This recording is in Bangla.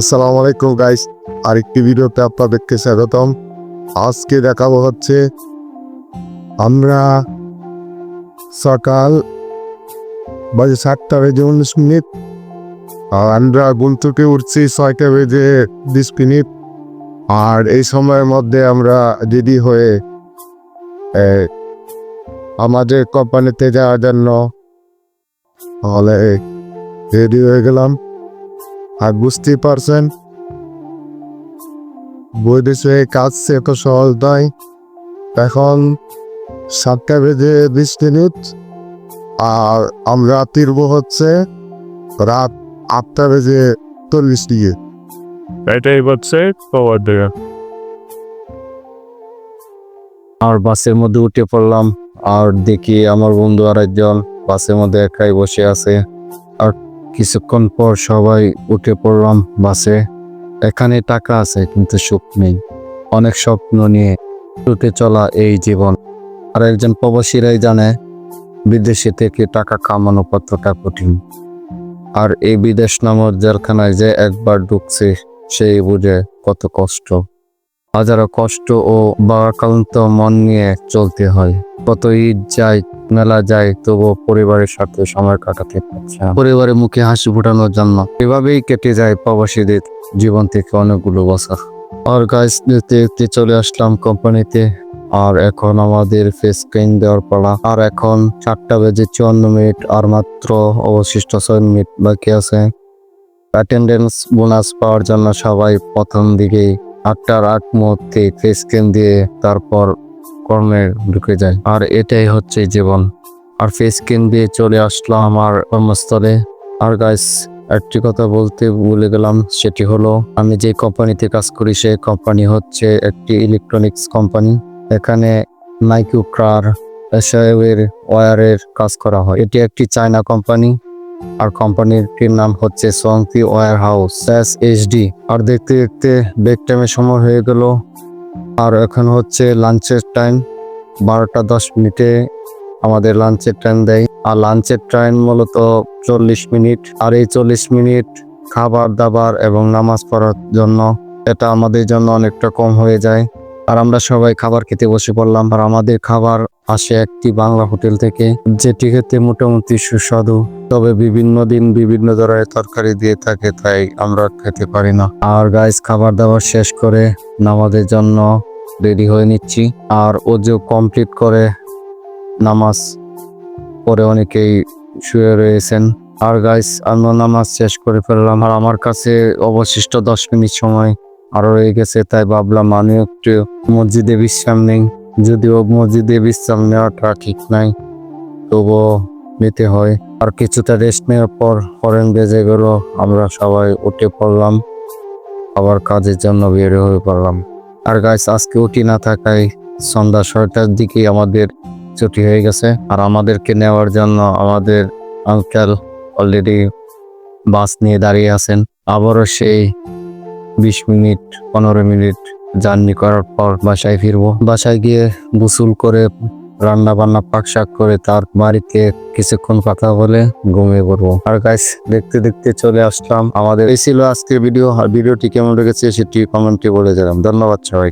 আসসালামু আলাইকুম গাইস আরেকটি ভিডিওতে আপনাদেরকে স্বাগতম। আজকে দেখাবো হচ্ছে আমরা সকাল বাজে সাতটা বেজে উনিশ মিনিট, আর আমরা ঘুম থেকে উঠছি ছয়টা বেজে বিশ মিনিট, আর এই সময়ের মধ্যে আমরা রেডি হয়ে আমাদের কোম্পানিতে যাওয়ার জন্য তাহলে রেডি হয়ে গেলাম। আর বুঝতেই পারছেন? বৈদেশে কাজ এত সহজ নয়। এখন সাতটা বেজে বিশ মিনিট আর আমরা ফিরব হচ্ছে রাত আটটা বেজে চল্লিশ দিকে এটাই হচ্ছে খবর আর বাসের মধ্যে উঠে পড়লাম আর দেখি আমার বন্ধু আর একজন বাসের মধ্যে একাই বসে আছে। কিছুক্ষণ পর সবাই উঠে পড়লাম বাসে। এখানে টাকা আছে, কিন্তু সুখ নেই। অনেক স্বপ্ন নিয়ে ছুটে চলা এই জীবন। আর একজন প্রবাসীরাই জানে, বিদেশে থেকে টাকা কামানো কতটা কঠিন। আর এই বিদেশ নামক জেলখানায় যে একবার ঢুকছে, সেই বুঝে কত কষ্ট। হাজারো কষ্ট ও বারাকান্ত মন নিয়ে চলতে হয়। কত ঈদ যায়, মেলা যায়, তবুও পরিবারের সাথে সময় কাটাতে পারছে পরিবারের মুখে হাসি ফোটানোর জন্য এভাবেই কেটে যায় প্রবাসীদের জীবন থেকে অনেকগুলো বছর। আর গাছ দেখতে দেখতে চলে আসলাম কোম্পানিতে আর এখন আমাদের ফেস ক্রিম দেওয়ার পালা। আর এখন চারটা বেজে চুয়ান্ন মিনিট, আর মাত্র অবশিষ্ট ছয় মিনিট বাকি আছে। অ্যাটেন্ডেন্স বোনাস পাওয়ার জন্য সবাই প্রথম দিকেই আটটার আট মুহূর্তে ফেস ক্রিম দিয়ে তারপর কর্মে ঢুকে যায়। আর এটাই হচ্ছে জীবন। আর ফেস ক্রিম দিয়ে চলে আসলো আমার কর্মস্থলে। আর গাইস একটি কথা বলতে ভুলে গেলাম, সেটি হলো, আমি যে কোম্পানিতে কাজ করি সেই কোম্পানি হচ্ছে একটি ইলেকট্রনিক্স কোম্পানি এখানে নাইকিউ কার এসবের ওয়ারের কাজ করা হয়। এটি একটি চায়না কোম্পানি আর কোম্পানিটির নাম হচ্ছে সংকি ওয়ার হাউস, এস এইচডি আর দেখতে দেখতে ব্রেক টাইমের সময় হয়ে গেল। আর এখন হচ্ছে লাঞ্চের টাইম। বারোটা দশ মিনিটে আমাদের লাঞ্চের টাইম দেয়। আর লাঞ্চের টাইম মূলত চল্লিশ মিনিট। আর এই চল্লিশ মিনিট খাবার দাবার এবং নামাজ পড়ার জন্য এটা আমাদের জন্য অনেকটা কম হয়ে যায়। আর আমরা সবাই খাবার খেতে বসে পড়লাম। আর আমাদের খাবার আসে একটি বাংলা হোটেল থেকে, যেটি খেতে মোটামুটি সুস্বাদু, তবে বিভিন্ন দিন বিভিন্ন ধরনের তরকারি দিয়ে থাকে, তাই আমরা খেতে পারি না। আর গাইস খাবার দাবার শেষ করে নামাজের জন্য রেডি হয়ে নিচ্ছি। আর ওজু কমপ্লিট করে নামাজ পরে অনেকেই শুয়ে রয়েছেন। আর গাইস আমরা নামাজ শেষ করে ফেললাম। আর আমার কাছে অবশিষ্ট দশ মিনিট সময় আরও রয়ে গেছে, তাই ভাবলাম আমি একটু মসজিদে বিশ্রাম নেই। যদিও মসজিদে বিশ্রাম নেওয়াটা ঠিক নাই, তবুও নিতে হয়। আর কিছুটা রেস্ট নেওয়ার পর হরেন বেজে গেল, আমরা সবাই উঠে পড়লাম। আবার কাজের জন্য বের হয়ে পড়লাম। আর গাছ আজকে উঠি না থাকায় সন্ধ্যা ছয়টার দিকে আমাদের ছুটি হয়ে গেছে। আর আমাদেরকে নেওয়ার জন্য আমাদের আঙ্কেল অলরেডি বাস নিয়ে দাঁড়িয়ে আছেন। আবারও সেই বিশ মিনিট, পনেরো মিনিট জার্নি করার পর বাসায় ফিরবো। বাসায় গিয়ে গোসল করে রান্না বান্না পাক শাক করে তার বাড়িতে কিছুক্ষণ কথা বলে ঘুমিয়ে পড়ব। আর গাইস দেখতে দেখতে চলে আসলাম আমাদের। এই ছিল আজকের ভিডিও। আর ভিডিওটি কেমন লেগেছে সেটি কমেন্টে বলে দিলাম ধন্যবাদ সবাই